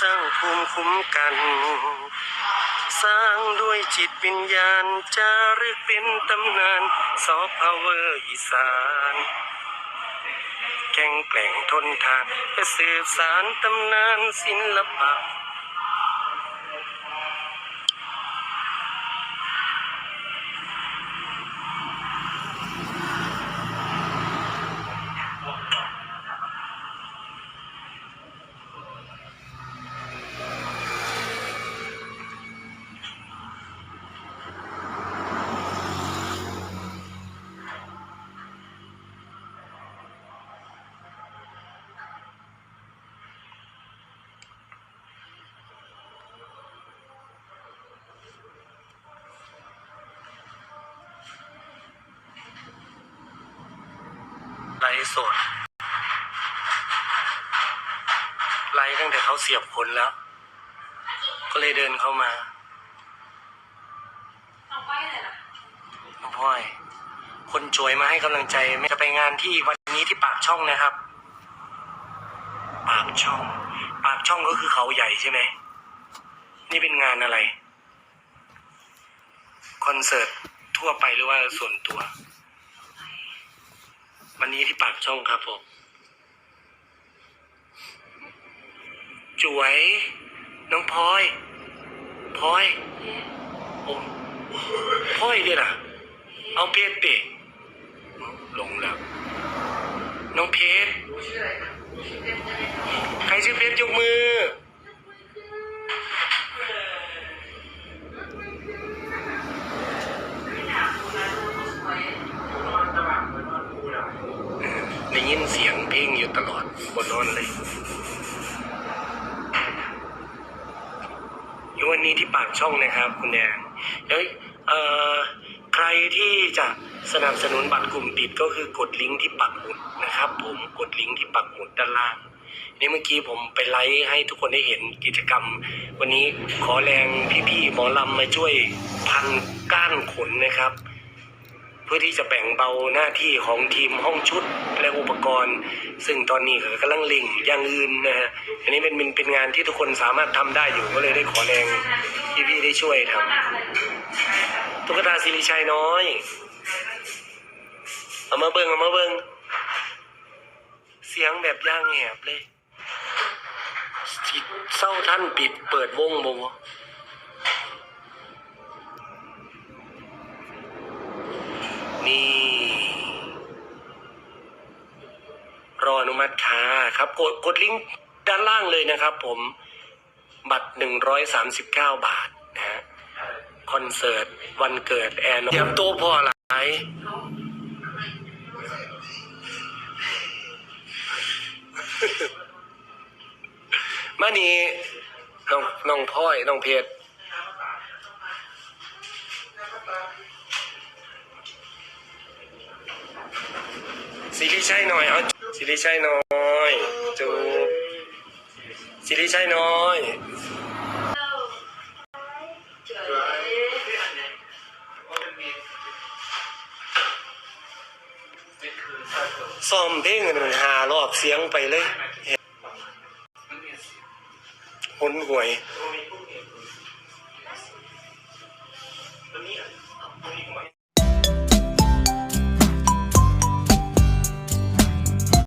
สร้างภูมกัน สร้างด้วยจิตวิญญาณจารึกเป็นตำนานซอฟต์พาวเวอร์อีสานแข่งแกล่งทนทานเพื่อสืบสารตำนานศิลปะ ไลฟ์สดไลฟ์ตั้งแต่เขาเสียบคนแล้ว ก็เลยเดินเข้ามาเอาไปเลยล่ะน้องพ่อย คนสวยมาให้กำลังใจไม่จะไปงานที่วันนี้ที่ปากช่องนะครับ ปากช่อง ปากช่องก็คือเขาใหญ่ใช่ไหม นี่เป็นงานอะไร คอนเสิร์ตทั่วไปหรือว่าส่วนตัวี้ที่ปากช่องครับผมจวย น้องพลอยพลอยโอ้พลอยด้วยนะเอาเพชรดิลงแล้ว น้องเพชรใครชื่อเพชรยกมือ ได้ยินเสียงเพลงอยู่ตลอดบนนอนเลยอยู่วันนี้ที่ปากช่องนะครับ คุณแดงเดี๋ยวเอ่อใครที่จะสนับสนุนบัตรกลุ่มปิดก็คือกดลิงก์ที่ปักหมุดนะครับ ผมกดลิงก์ที่ปักหมุดด้านล่างนี่เมื่อกี้ผมไปไลฟ์ให้ทุกคนได้เห็นกิจกรรม วันนี้ขอแรงพี่ๆหมอลำมาช่วยพันก้านขนนะครับ เพื่อที่จะแบ่งเบาหน้าที่ของทีมห้องชุดและอุปกรณ์ ซึ่งตอนนี้ก็กำลังลิงอย่างอื่นนะฮะอันนี้เป็นเป็นปนงานที่ทุกคนสามารถทำได้อยู่ก็เลยได้ขอแรงพี่ๆได้ช่วยทำตุ๊กตาสิริชัยน้อยเอามาเบิงเอามาเบิงเสียงแบบย่างแหบเลยเศร้าท่านปิดเปิดวงบว นี่ รออนุมัติค่ะครับกดกดลิงก์ด้านล่างเลยนะครับ ผมบัตรหนึ่งร้อยสามสิบเก้าบาทนะฮะคอนเสิร์ตวันเกิดแอนเตรียมตัวพออะไรมานี่น้องน้องพ่อยน้องเพชรสิริชัยหน่อยเอา สิริชัยน่อยจูบสิริชัยน่อยซ้อมเพลงกันหารอบเสียงไปเลยหนหวย